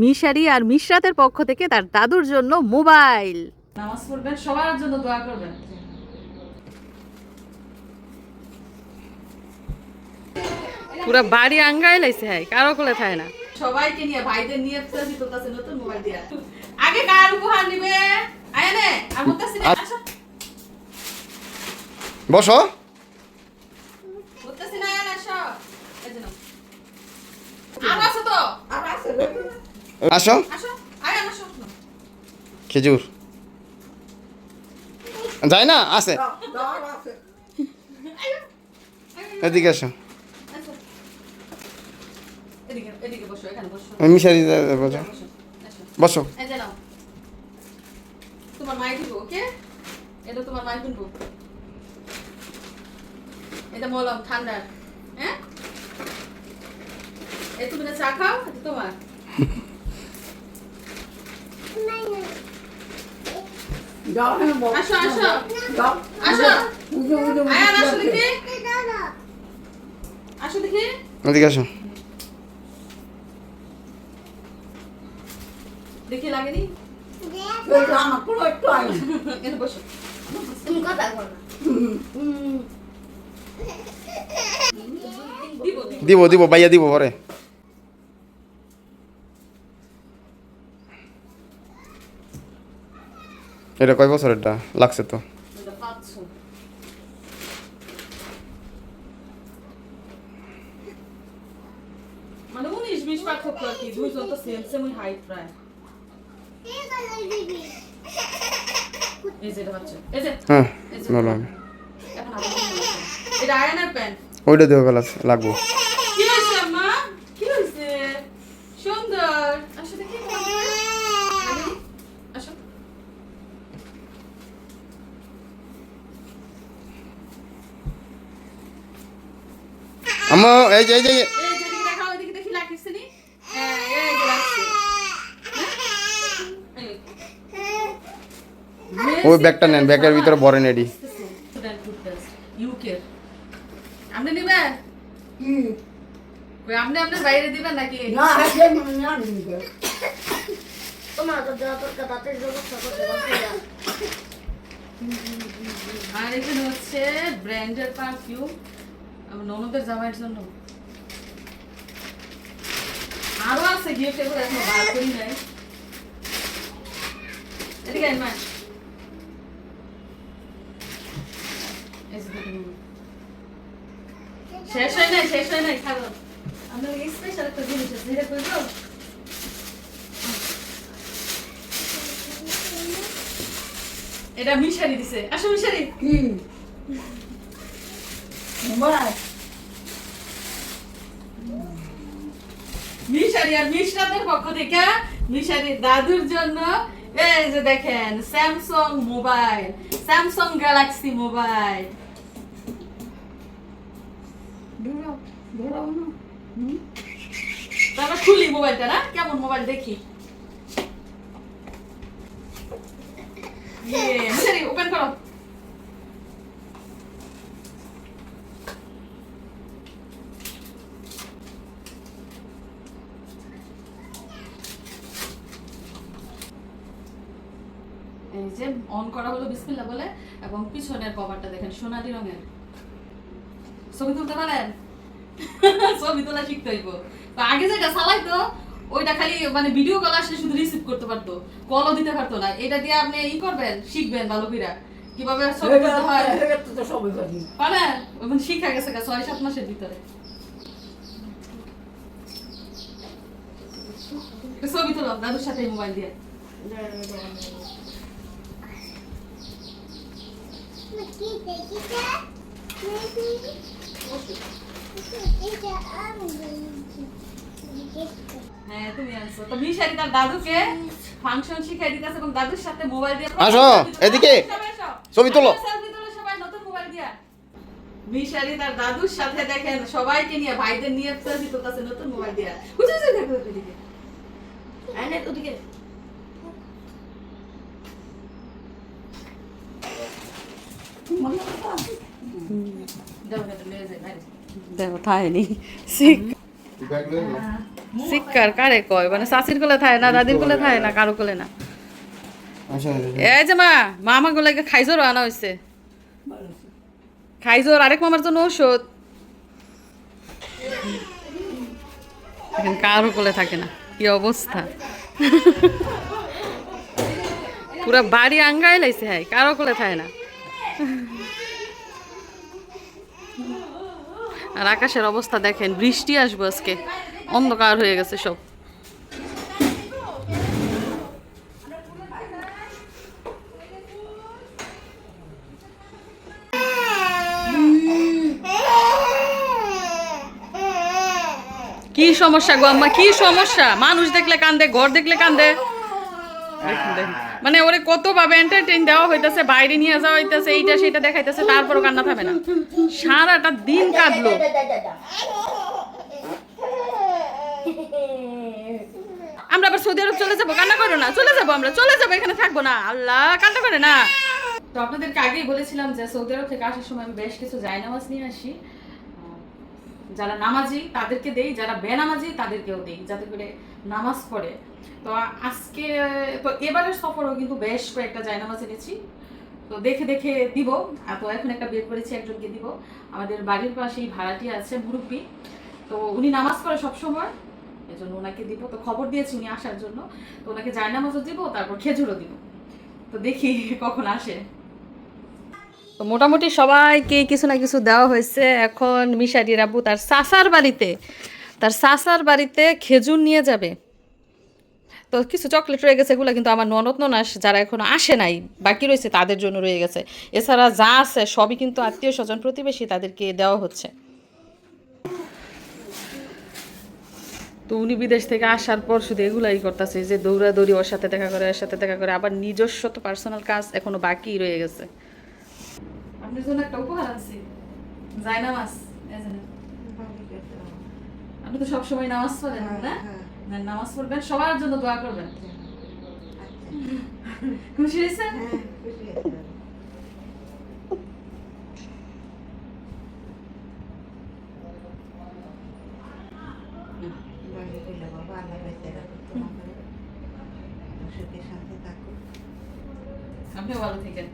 মিশারি আর মিশরাতের পক্ষ থেকে তার দাদুর জন্য মোবাইল। নামাজ পড়বেন সবার জন্য দোয়া করবেন। পুরো বাড়ি আঙ্গাই লাইছে হাই কারও কোলে থাকে না। সবাইকে নিয়ে ভাইদের নিয়ে সেলফি তুলতেছে নতুন মোবাইল দিয়া। আগে কার উপহার নিবে? আয়ানে আর মুতাসির আসো। বসো। আয়ান আসো। আর আসো তো? আসো আয়ান আসো। খেজুর। যায় না আছে। এদিকে আসো। আসো। এদিকে এদিকে বসো এখানে বসো। মিশারি বসো বসো। তোমার মাই দিব ওকে? এটা তোমার মাই কিনবো এটা মলম ঠান্ডার হ্যাঁ? এই তুমি না চা খাও এটা তোমার? আসো আসো। আসো। আয়ান আসো দেখি। আসো দেখি। এদিকে আসো। দেখি লাগেনি? এখানে বসো। দিব দিব দিব দিব বাইয়া দিব পরে এটা কয় বছর এটা লাগছে তো এটা পাচ্ছো মানে উনিশ বিশ পার্থক্য আর কি দুইজন তো সেম সেম হাইট প্রায় এই যে এটা বাচ্চা এই যে হ্যাঁ এই যে ভালো কয় আবার এটা? আয়নের প্যান্ট ওইটা দেওয়া লাগবো কি হয়েছে আম্মা কি হয়েছে সুন্দর আসো দেখি লাগেনি? আসো আমা এই যে এই যে হ্যাঁ। ওই ব্যাগটা নেন ব্যাগের ভিতরে আপনি নিবেন? আপনি আপনার বাইরে দিবেন নাকি? আর এখানে হচ্ছে ব্র্যান্ডের পারফিউম ননদের জামাইয়ের জন্য। আরও আছে গিফট এগুলো এখনও বার করি নাই। এদিকে মা। শেষ হয় নাই শেষ হয় নাই খাব আপনার স্পেশাল একটা জিনিস আছে এটা করব এটা মিশারি দিছে। আসো মিশারি। মিশারি দাদুর জন্য এই যে দেখেন Samsung mobile Samsung Galaxy mobile তারপর খুলি মোবাইলটা না? কেমন মোবাইল দেখি? ইয়ে, ওপেন করো। এই যে অন করা হলো বিসমিল্লাহ বলে এবং পিছনের কভারটা দেখেন সোনালি রঙের। ছবি তুলতে পারেন? ছবি তোলা শিখতে হইব। আগে যেটা চালাইতো ওইটা খালি মানে ভিডিও কল আসলে শুধু রিসিভ করতে পারতো কলও দিতে পারতো না। এটা দিয়ে আপনি ই করবেন শিখবেন ভালো করে কীভাবে ছবি তুলতে হয়? পারেন? শিখা গেছে ছয় সাত মাসের ভিতরে। ছবি তোলো দাদুর সাথে মোবাইল দিয়ে হ্যাঁ তুমি আনছো তো মিশারি তার দাদুকে ফাংশন শিখাই দিতেছে এবং দাদুর সাথে মোবাইল দিয়ে আসো, এদিকে। সবাই ছবি তোলো। সবাই নতুন মিশারি তার দাদুর সাথে দেখেন সবাইকে নিয়ে ভাইদের নিয়ে সেলফি তুলতেছে নতুন মোবাইল দিয়া। দেখো ওদিকে দাও এটা নিয়ে যাই বাইরে দেখো থায়নি শিক্ষার কারে কয়? মানে শাশির কোলে থাকে না দাদির কোলে থাকে না কারও কোলে না? আসো, আসো। এই যে মা মামা গুলাকে খাইজোর আনা হয়েছে খাইজোর আরেক মামার জন্য ঔষধ। কারও কোলে থাকে না কি অবস্থা? পুরা বাড়ি আঙ্গাই লাইছে হ্যাঁ কারও কোলে থাকে না। আর আকাশের অবস্থা দেখেন, বৃষ্টি আসব আজকে। অন্ধকার হয়ে গেছে সব। কি সমস্যা গো আম্মা? কি সমস্যা? মানুষ দেখলে কান্দে, ঘর দেখলে কান্দে। মানে ওরে কত ভাবে এন্টারটেইন দেওয়া হইতাছে, বাইরে নিয়ে যাওয়া হইতাছে, এইটা সেটা তারপরও কান্না থামে না। সারাটা দিন কাঁদলো। আমরা আবার সৌদি আরব চলে যাব, কান্না করো না, চলে যাব আমরা, চলে যাব, এখানে থাকব না। আল্লাহ, কান্না করে না। তো আপনাদেরকে আগেই বলেছিলাম যে সৌদি আরব থেকে আসার সময় আমি বেশ কিছু জায়নামাজ নিয়ে আসি। যারা নামাজি, তাদেরকে দেই। যারা বেনামাজি, তাদেরকেও দেই, যাতে করে নামাজ পড়ে। তো আজকে, তো এবারের সফরও কিন্তু বেশ কয়েকটা জায়নামাজ এনেছি। তো দেখে দেখে দিব। তো এখন একটা বের করেছি, একজনকে দিব। আমাদের বাড়ির পাশেই ভাড়াটি আছে, মুরব্বী। তো উনি নামাজ পড়ে সবসময়। এই জন্য ওনাকে দিব। তো খবর দিয়েছি উনি আসার জন্য। তো ওনাকে জায়নামাজও দিব, তারপর খেজুরও দিব। তো দেখি কখন আসে। তো মোটামুটি সবাইকে কিছু না কিছু দেওয়া হয়েছে। এখন মিশারি রাবু তার সাসার বাড়িতে, তার সাসার বাড়িতে খেজুর নিয়ে যাবে। তো কিছু চকলেট রয়ে গেছে, এগুলো কিন্তু আমার ননদ ননাস যারা এখনও আসে নাই, বাকি রয়েছে তাদের জন্য রয়ে গেছে। এছাড়া যা আছে সবই কিন্তু আত্মীয় স্বজন প্রতিবেশী তাদেরকে দেওয়া হচ্ছে। তো উনি বিদেশ থেকে আসার পর শুধু এগুলাই করতেছে যে দৌড়াদৌড়ি, ওর সাথে দেখা করে, ওর সাথে দেখা করে, আবার নিজস্ব তো পার্সোনাল কাজ এখনও বাকি রয়ে গেছে। আপনার জন্য একটা উপহার আনছি। যাই নামাজ আপনি তো সবসময় নামাজ পড়েন না? না, নামাজ পড়বেন সবার জন্য দোয়া করবেন। খুশি হয়েছে। আপনিও ভালো থাকেন।